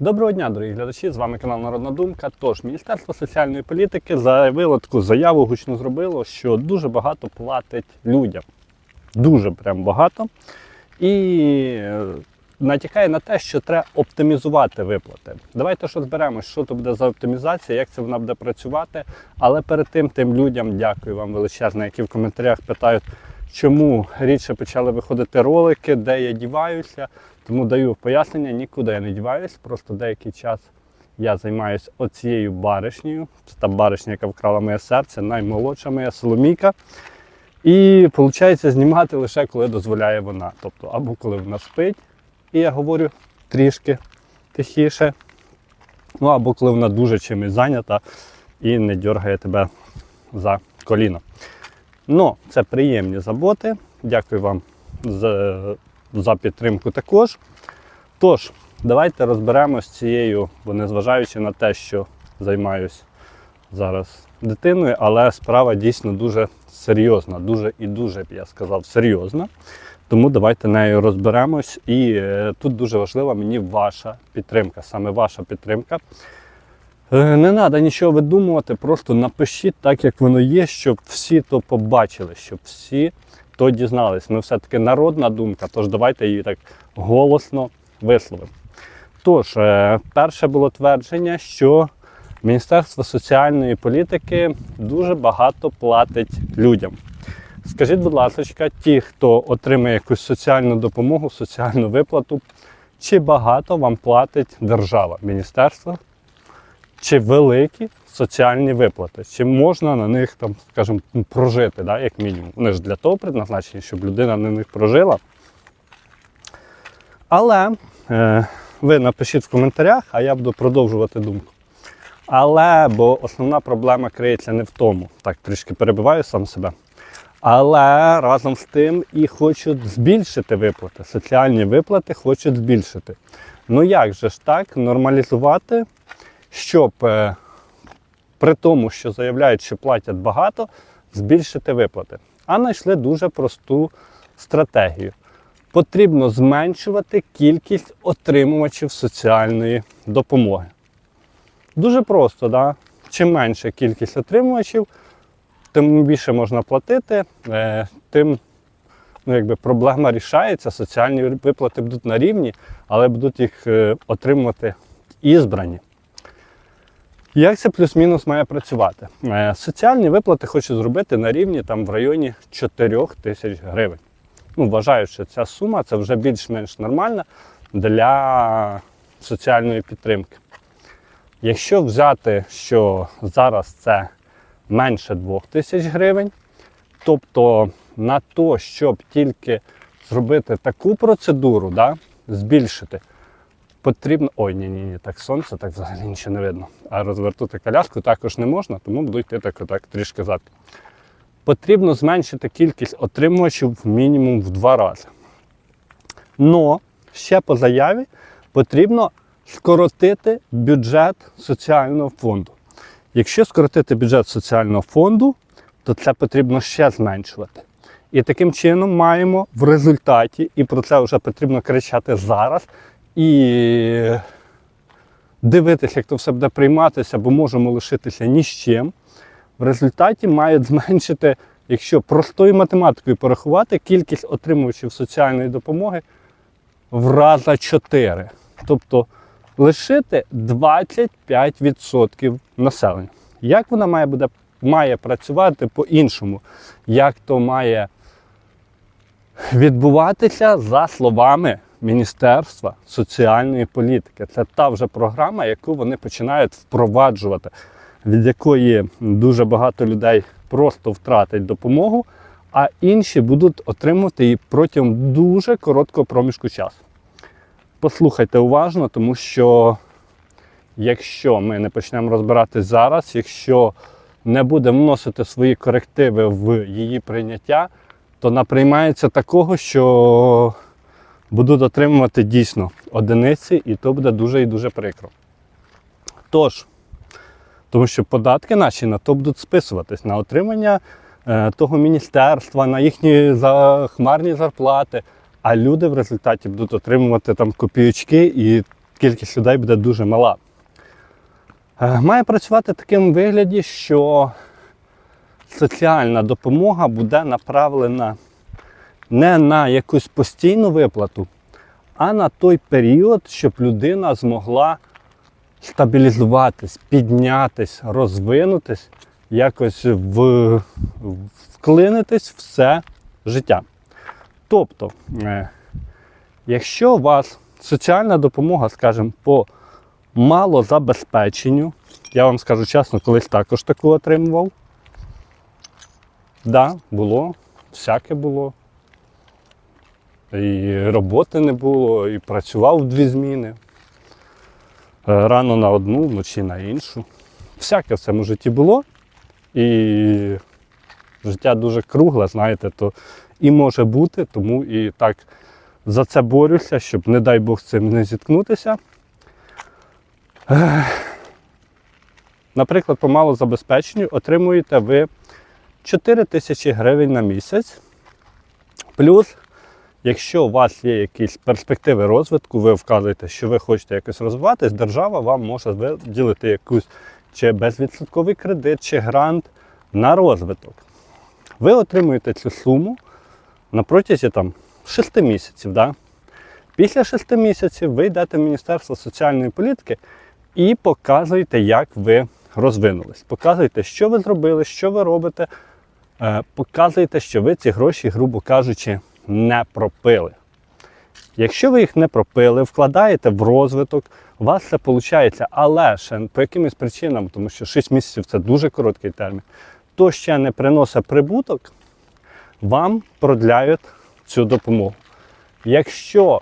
Доброго дня, дорогі глядачі! З вами канал Народна Думка. Тож, Міністерство соціальної політики заявило таку заяву, гучно зробило, що дуже багато платить людям. Дуже прям багато. І е, натякає на те, що треба оптимізувати виплати. Давайте що зберемось, що то буде за оптимізація, як це вона буде працювати. Але перед тим тим людям дякую вам величезне, які в коментарях питають, чому рідше почали виходити ролики, де я діваюся. Тому даю пояснення, нікуди я не діваюсь, просто деякий час я займаюся оцією баришнею. Це та баришня, яка вкрала моє серце, наймолодша моя Соломійка. І виходить знімати лише коли дозволяє вона. Тобто, або коли вона спить, і я говорю трішки тихіше, ну або коли вона дуже чимось зайнята і не дергає тебе за коліно. Ну, це приємні заботи. Дякую вам за, за підтримку також. Тож, давайте розберемось цією, бо незважаючи на те, що займаюсь зараз дитиною, але справа дійсно дуже серйозна, дуже і дуже, я сказав, серйозна. Тому давайте нею розберемось. І е, тут дуже важлива мені ваша підтримка, саме ваша підтримка. Е, Не треба нічого видумувати, просто напишіть так, як воно є, щоб всі то побачили, щоб всі то дізнались. Ми все-таки народна думка, тож давайте її так голосно висловимо. Тож, е, перше було твердження, що Міністерство соціальної політики дуже багато платить людям. Скажіть, будь ласка, ті, хто отримує якусь соціальну допомогу, соціальну виплату, чи багато вам платить держава, міністерство, чи великі соціальні виплати, чи можна на них там, скажімо, прожити, да, як мінімум. Вони ж для того предназначені, щоб людина на них прожила. Але е, ви напишіть в коментарях, а я буду продовжувати думку. Але, бо основна проблема криється не в тому. Так, трішки перебиваю сам себе. Але разом з тим і хочуть збільшити виплати. Соціальні виплати хочуть збільшити. Ну як же ж так, нормалізувати, щоб е, при тому, що заявляють, що платять багато, збільшити виплати. А знайшли дуже просту стратегію. Потрібно зменшувати кількість отримувачів соціальної допомоги. Дуже просто, да? чим менша кількість отримувачів, тим більше можна платити, е, тим ну, якби проблема рішається, соціальні виплати будуть на рівні, але будуть їх е, отримувати ізбрані. Як це плюс-мінус має працювати? Е, Соціальні виплати хочу зробити на рівні там, в районі 4 тисяч гривень. Ну, вважаю, що ця сума це вже більш-менш нормальна для соціальної підтримки. Якщо взяти, що зараз це менше 2 тисяч гривень, тобто на то, щоб тільки зробити таку процедуру, да, збільшити, потрібно. Ой, ні, ні, ні, так сонце, так взагалі нічого не видно. А розвертути коляску також не можна, тому буду йти так, отак трішки задки. Потрібно зменшити кількість отримувачів мінімум в два рази. Но ще по заяві потрібно скоротити бюджет соціального фонду. Якщо скоротити бюджет соціального фонду, то це потрібно ще зменшувати. І таким чином маємо в результаті, і про це вже потрібно кричати зараз, і дивитися, як то все буде прийматися, бо можемо лишитися ні з чим. В результаті мають зменшити, якщо простою математикою порахувати, кількість отримувачів соціальної допомоги в раза 4. Тобто лишити 25% населення. Як вона має буде, має працювати по-іншому? Як то має відбуватися за словами Міністерства соціальної політики? Це та вже програма, яку вони починають впроваджувати, від якої дуже багато людей просто втратять допомогу, а інші будуть отримувати її протягом дуже короткого проміжку часу послухайте уважно, тому що якщо ми не почнемо розбирати зараз, якщо не будемо вносити свої корективи в її прийняття, то наприймається такого, що будуть отримувати дійсно одиниці, і то буде дуже і дуже прикро. Тож, тому що податки наші на то будуть списуватись на отримання е, того міністерства, на їхні захмарні зарплати. А люди в результаті будуть отримувати там копійочки і кількість людей буде дуже мала. Е, Має працювати в такому вигляді, що соціальна допомога буде направлена не на якусь постійну виплату, а на той період, щоб людина змогла стабілізуватись, піднятись, розвинутись, якось в, вклинитись в все життя. Тобто, е, якщо у вас соціальна допомога, скажімо, по малозабезпеченню, я вам скажу чесно, колись також таку отримував. Так, да, було, всяке було. І роботи не було, і працював дві зміни. Е, Рано на одну, вночі на іншу. Всяке в цьому житті було. І життя дуже кругле, знаєте, то і може бути, тому і так за це борюся, щоб, не дай Бог, з цим не зіткнутися. Наприклад, по малозабезпеченню отримуєте ви 4 тисячі гривень на місяць. Плюс, якщо у вас є якісь перспективи розвитку, ви вказуєте, що ви хочете якось розвиватись, держава вам може виділити якусь чи безвідсотковий кредит, чи грант на розвиток. Ви отримуєте цю суму на протязі там, 6 місяців. Да? Після 6 місяців ви йдете в Міністерство соціальної політики і показуєте, як ви розвинулись. Показуєте, що ви зробили, що ви робите. Е, Показуєте, що ви ці гроші, грубо кажучи, не пропили. Якщо ви їх не пропили, вкладаєте в розвиток, у вас це виходить, але ще по якимось причинам, тому що 6 місяців це дуже короткий термін, то ще не приносить прибуток, вам продляють цю допомогу. Якщо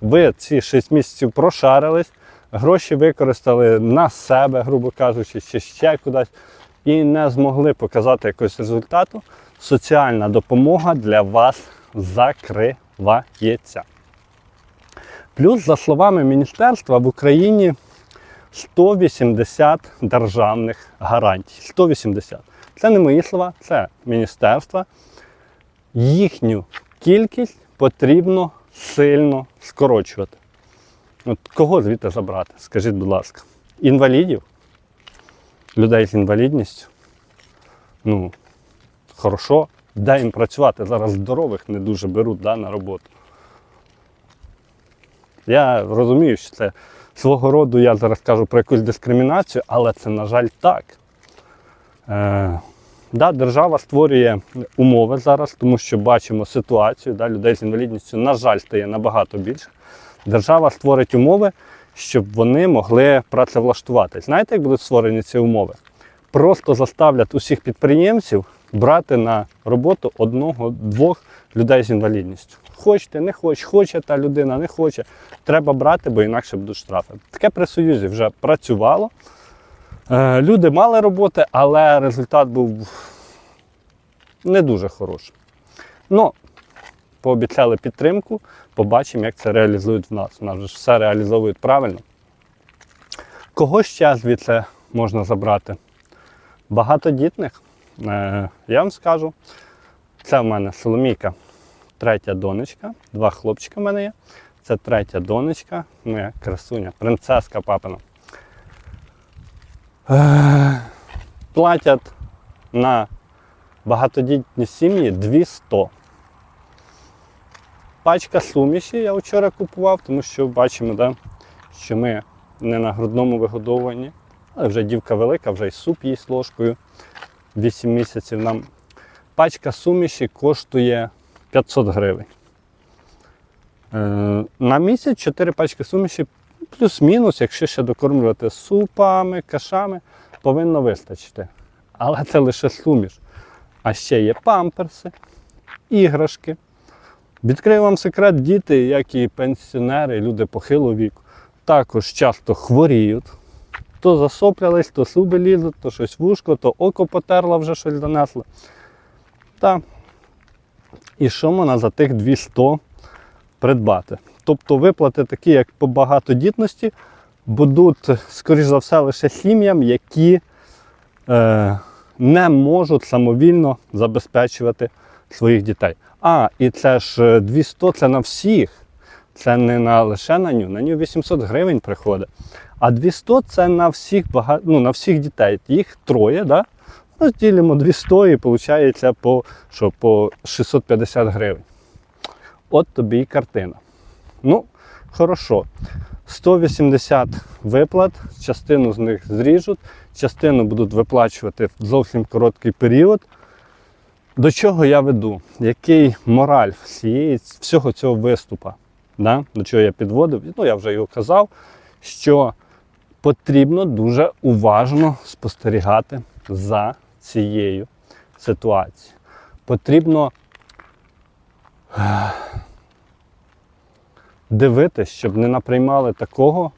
ви ці 6 місяців прошарились, гроші використали на себе, грубо кажучи, чи ще кудись, і не змогли показати якогось результату, соціальна допомога для вас закривається. Плюс, за словами міністерства, в Україні 180 державних гарантій. 180. Це не мої слова, це міністерства. Їхню кількість потрібно сильно скорочувати. От кого звідти забрати? Скажіть, будь ласка, інвалідів, людей з інвалідністю. Ну, хорошо, де їм працювати? Зараз здорових не дуже беруть да, на роботу. Я розумію, що це свого роду, я зараз кажу про якусь дискримінацію, але це, на жаль, так. Е, да, держава створює умови зараз, тому що бачимо ситуацію, да, людей з інвалідністю, на жаль, стає набагато більше. Держава створить умови, щоб вони могли працевлаштуватись. Знаєте, як будуть створені ці умови? Просто заставлять усіх підприємців брати на роботу одного-двох людей з інвалідністю. Хочете, не хоче, хоче та людина, не хоче. Треба брати, бо інакше будуть штрафи. Таке при Союзі вже працювало. Е, Люди мали роботи, але результат був не дуже хороший. Ну, пообіцяли підтримку, побачимо, як це реалізують в нас. У нас же все реалізовують правильно. Кого ще звідси можна забрати? Багатодітних. Е, Я вам скажу, це в мене Соломійка, третя донечка, два хлопчика в мене є. Це третя донечка, моя красуня, принцеска папина. Е, Платять на багатодітні сім'ї 200. Пачка суміші я вчора купував, тому що бачимо, да, що ми не на грудному вигодовуванні, але вже дівка велика, вже й суп їсть ложкою. 8 місяців нам. Пачка суміші коштує 500 гривень. Е, на місяць 4 пачки суміші, плюс-мінус, якщо ще докормлювати супами, кашами, повинно вистачити. Але це лише суміш. А ще є памперси, іграшки. Відкрию вам секрет, діти, як і пенсіонери, люди похилого віку, також часто хворіють. То засоплялись, то суби лізуть, то щось вушко, то око потерла, вже щось донесло. Та. І що можна за тих 200 придбати? Тобто виплати такі, як по багатодітності, будуть, скоріш за все, лише сім'ям, які е, не можуть самовільно забезпечувати своїх дітей. А, і це ж 200 це на всіх. це не на лише на ню, на ню 800 гривень приходить. А 200 це на всіх бага... ну, на всіх дітей. Їх троє, да? розділимо 200 і виходить по, що, по 650 гривень. От тобі і картина. Ну, хорошо. 180 виплат, частину з них зріжуть, частину будуть виплачувати в зовсім короткий період. До чого я веду? Який мораль всієї, всього цього виступу? Да? До чого я підводив? Ну, я вже його казав, що потрібно дуже уважно спостерігати за цією ситуацією. Потрібно ех, дивитись, щоб не наприймали такого,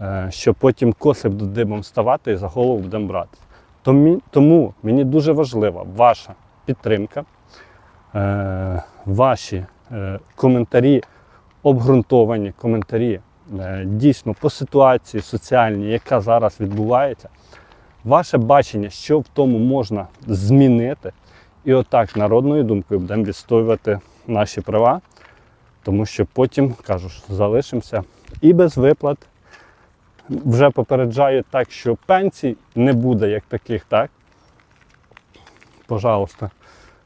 е, що потім коси будуть дибом ставати і за голову будемо брати. Тому, мені дуже важлива ваша підтримка, е, ваші е, коментарі, обґрунтовані коментарі е, дійсно по ситуації соціальній, яка зараз відбувається. Ваше бачення, що в тому можна змінити, і отак народною думкою будемо відстоювати наші права, тому що потім, кажу ж, залишимося і без виплат. Вже попереджаю так, що пенсій не буде як таких, так? Пожалуйста,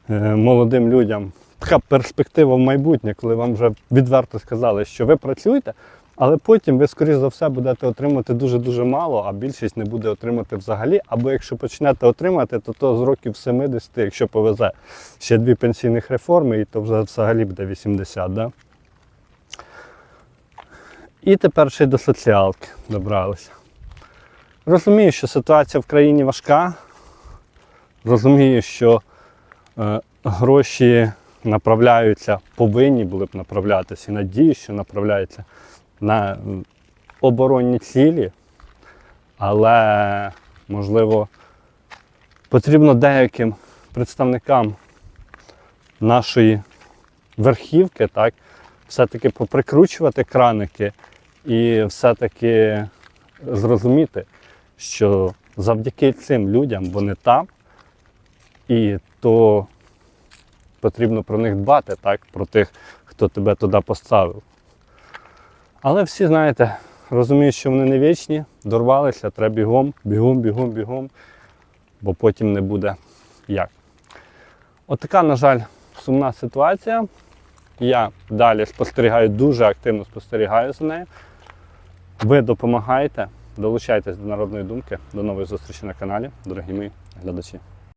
е, молодим людям така перспектива в майбутнє, коли вам вже відверто сказали, що ви працюєте, але потім ви, скоріш за все, будете отримати дуже-дуже мало, а більшість не буде отримати взагалі. Або якщо почнете отримати, то то з років 70, якщо повезе ще дві пенсійних реформи, і то вже взагалі буде 80. Да? І тепер ще й до соціалки добралися. Розумію, що ситуація в країні важка. Розумію, що е, гроші направляються, повинні були б направлятися, і надію, що направляються на оборонні цілі, але, можливо, потрібно деяким представникам нашої верхівки, так, все-таки поприкручувати краники і все-таки зрозуміти, що завдяки цим людям вони там, і то потрібно про них дбати, так, про тих, хто тебе туди поставив. Але всі, знаєте, розуміють, що вони не вічні, дорвалися, треба бігом, бігом, бігом, бігом, бо потім не буде як. От на жаль, сумна ситуація. Я далі спостерігаю, дуже активно спостерігаю за нею. Ви допомагаєте, долучайтесь до народної думки. До нових зустрічей на каналі, дорогі мої глядачі.